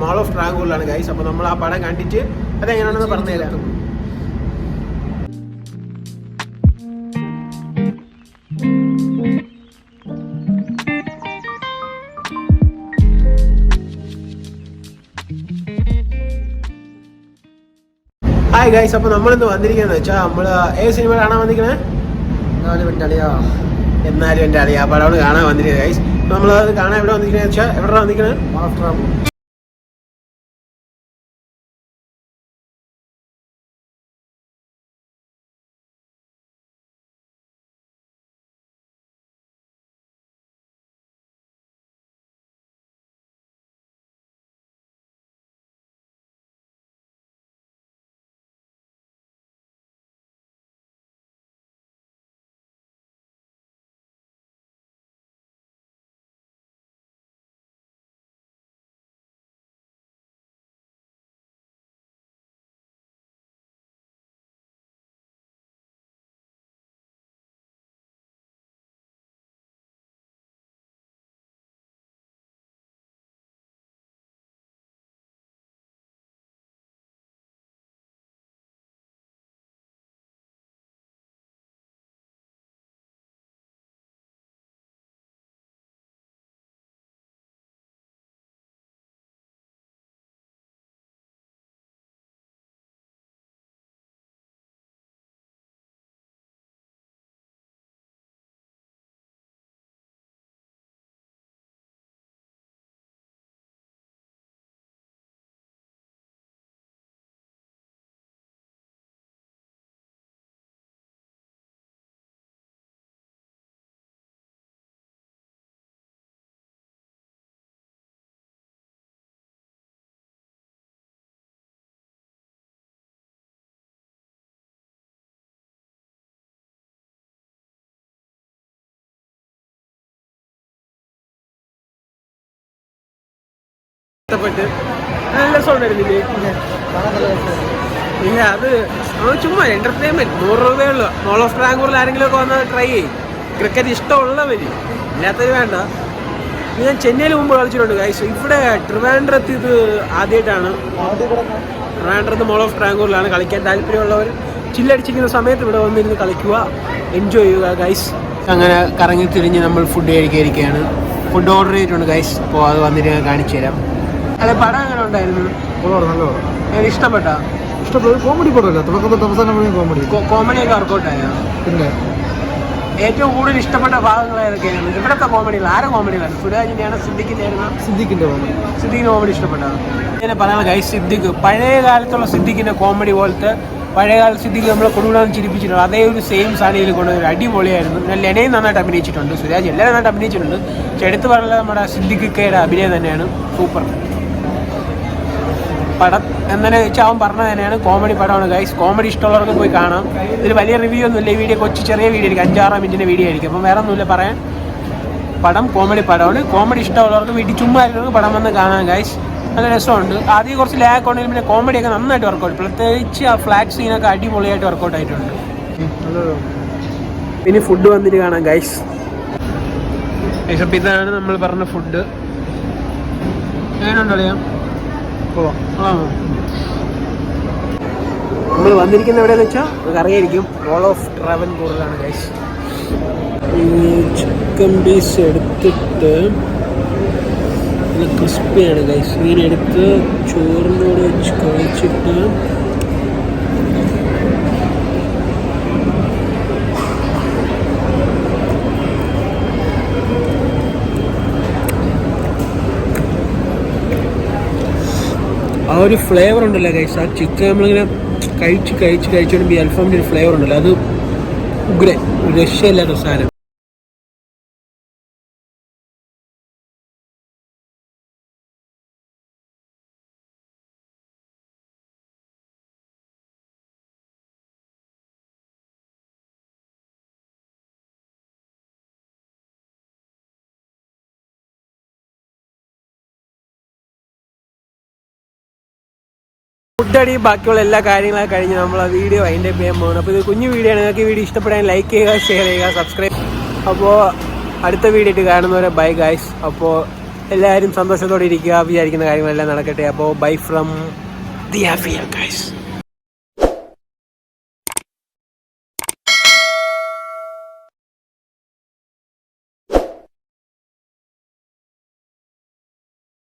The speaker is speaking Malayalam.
മോൾ ഓഫ് ട്രാങ്കൂറിലാണ് ഗൈസ് അപ്പോൾ നമ്മൾ ആ പടം കണ്ടിട്ട് അതെങ്ങനെയാണെന്ന് പറഞ്ഞുതരാം. ഹായ് ഗൈസ് അപ്പോൾ നമ്മളിന്ന് വന്നിരിക്കുന്നത് വെച്ചാൽ നമ്മൾ ഏത് സിനിമ കാണാൻ വന്നിരിക്കണേ എന്നാലും എന്റെ അളിയാ. എന്നാലും എന്റെ അളിയാ പടമാണ് കാണാൻ വന്നിരിക്കുന്നത് ഗൈസ് നമ്മൾ അത് കാണാൻ എവിടെ വന്നിരിക്കുന്നത് വെച്ചാൽ എവിടെ വന്നിരിക്കുന്നത്? ഇഷ്ടപ്പെട്ട് നല്ല രസമുണ്ടായിരുന്നില്ലേ ഇല്ല? അത് അത് ചുമ്മാ എന്റർടൈൻമെന്റ് നൂറ് രൂപയേ ഉള്ളൂ. മോൾ ഓഫ് ബാംഗ്ലൂരിൽ ആരെങ്കിലും ഒക്കെ വന്ന് ട്രൈ ചെയ്യും. ക്രിക്കറ്റ് ഇഷ്ടമുള്ളവര്. ഇല്ലാത്തവര് വേണ്ട. ഞാൻ ചെന്നൈയിൽ മുമ്പ് കളിച്ചിട്ടുണ്ട് ഗൈസ് ഇവിടെ ട്രിവാൻഡ്രത്ത് ഇത് ആദ്യമായിട്ടാണ്. ട്രിവാൻഡ്രത്ത് മോൾ ഓഫ് ട്രാങ്കൂറിലാണ് കളിക്കാൻ താല്പര്യമുള്ളവർ ചില്ലടിച്ചിരിക്കുന്ന സമയത്ത് ഇവിടെ വന്നിരുന്ന് കളിക്കുക എൻജോയ് ചെയ്യുക ഗൈസ് അങ്ങനെ കറങ്ങി തിരിഞ്ഞ് നമ്മൾ ഫുഡ് കഴിക്കാതിരിക്കുകയാണ് ഫുഡ് ഓർഡർ ചെയ്തിട്ടുണ്ട് ഗൈസ് അപ്പോൾ അത് വന്നിട്ട് ഞാൻ കാണിച്ചു തരാം അല്ല പടം എങ്ങനെ ഉണ്ടായിരുന്നു? നല്ല പടം. ഇഷ്ടപ്പെട്ട? ഇഷ്ടപ്പെട്ട കോമഡി പടമല്ല തുടക്കം തൊട്ട് അവസാനം കോമഡി കോമഡി ഒക്കെ വർക്കൗട്ടായ? പിന്നെ? ഏറ്റവും കൂടുതൽ ഇഷ്ടപ്പെട്ട ഭാഗങ്ങൾ ഏതൊക്കെയാണ്? ഇവിടുത്തെ കോമഡികൾ ആരെ കോമഡികളാണ് സുരാജിന്റെയാണ് സിദ്ദിഖിന്റെയാണ് സിദ്ദിഖിന്റെ കോമഡി സിദ്ദിഖിന് കോമഡി ഇഷ്ടപ്പെട്ടത് ഇങ്ങനെ പറയാനുള്ള കൈ സിദ്ദിഖ് പഴയ കാലത്തുള്ള സിദ്ദിഖിന്റെ കോമഡി പോലത്തെ പഴയകാല സിദ്ദിഖ് നമ്മളെ കൊടുകൂടാൻ ചിരിപ്പിച്ചിട്ടുണ്ട്. അതേ ഒരു സെയിം സാധനയിൽ കൊണ്ടുവരും അടിപൊളിയായിരുന്നു. ഞാൻ ലെനയും നന്നായിട്ട് അഭിനയിച്ചിട്ടുണ്ട്. സുരാജ് എല്ലാവരും നന്നായിട്ട് അഭിനയിച്ചിട്ടുണ്ട്. പക്ഷെ എടുത്ത് പറയുന്നത് നമ്മുടെ സിദ്ദിഖിക്കയുടെ അഭിനയം തന്നെയാണ് സൂപ്പർ. പടം എന്നെ വെച്ചാൽ അവൻ പറഞ്ഞത് തന്നെയാണ്. കോമഡി പടമാണ് ഗൈസ് കോമഡി ഇഷ്ടമുള്ളവർക്ക് പോയി കാണാം. ഇതിൽ വലിയ റിവ്യൂ ഒന്നും ഇല്ല. ഈ വീഡിയോ കൊച്ചു ചെറിയ വീഡിയോ ആയിരിക്കും. അഞ്ചാറ് മിനിറ്റിന്റെ വീഡിയോ ആയിരിക്കും. അപ്പം വേറെ ഒന്നുമില്ല. പറയാൻ പടം കോമഡി പടമാണ്. കോമഡി ഇഷ്ടമുള്ളവർക്ക് വീട്ടിൽ ചുമ്മാ ഇരുന്നവർക്ക് പടം വന്ന് കാണാം ഗൈസ് നല്ല രസമുണ്ട്. ആദ്യം കുറച്ച് ലാഗ് ഉണ്ടെങ്കിലും പിന്നെ കോമഡിയൊക്കെ നന്നായിട്ട് വർക്കൗട്ട് പ്രത്യേകിച്ച് ആ ഫ്ലാറ്റ് സീനൊക്കെ അടിപൊളിയായിട്ട് വർക്കൗട്ട് ആയിട്ടുണ്ട്. ഇനി ഫുഡ് വന്നിട്ട് കാണാം ഗൈസ് ഇതാണ് നമ്മൾ പറഞ്ഞ ഫുഡ് എങ്ങനെയുണ്ടോ നമ്മൾ വന്നിരിക്കുന്ന എവിടെയെന്ന് വെച്ചാൽ നമുക്ക് അറിയായിരിക്കും റോൾ ഓഫ് ട്രാവൽ കൂടുതലാണ് ഗൈസ് ചിക്കൻ പീസ് എടുത്തിട്ട് ക്രിസ്പിയാണ് ഗൈസ് ഇങ്ങനെ എടുത്ത് ചോറിനോട് വെച്ച് കഴിച്ചിട്ട് ആ ഒരു ഫ്ലേവർ ഉണ്ടല്ലോ ഗൈസ് ആ ചിക്കൻ നമ്മളിങ്ങനെ കഴിച്ച് കഴിച്ച് കഴിച്ച് വരുമ്പോൾ ഈ അൽഫാമിന്റെ ഒരു ഫ്ലേവർ ഉണ്ടല്ലോ അത് ഉഗ്രൻ രക്ഷയില്ലാത്ത സാധനം ഫുഡ് അടി ബാക്കിയുള്ള എല്ലാ കാര്യങ്ങളൊക്കെ കഴിഞ്ഞ് നമ്മൾ ആ വീഡിയോ അതിന്റെ ചെയ്യാൻ പോകുന്നത് അപ്പോൾ ഇത് കുഞ്ഞു വീഡിയോ ആണ്. നിങ്ങൾക്ക് വീഡിയോ ഇഷ്ടപ്പെടാൻ ലൈക്ക് ചെയ്യുക ഷെയർ ചെയ്യുക സബ്സ്ക്രൈബ് അപ്പോൾ അടുത്ത വീഡിയോ ഇട്ട് കാണുന്നവരെ ബൈ ഗായ്സ് അപ്പോൾ എല്ലാവരും സന്തോഷത്തോടെ ഇരിക്കുക. വിചാരിക്കുന്ന കാര്യങ്ങളെല്ലാം നടക്കട്ടെ. അപ്പോൾ bye from the happier guys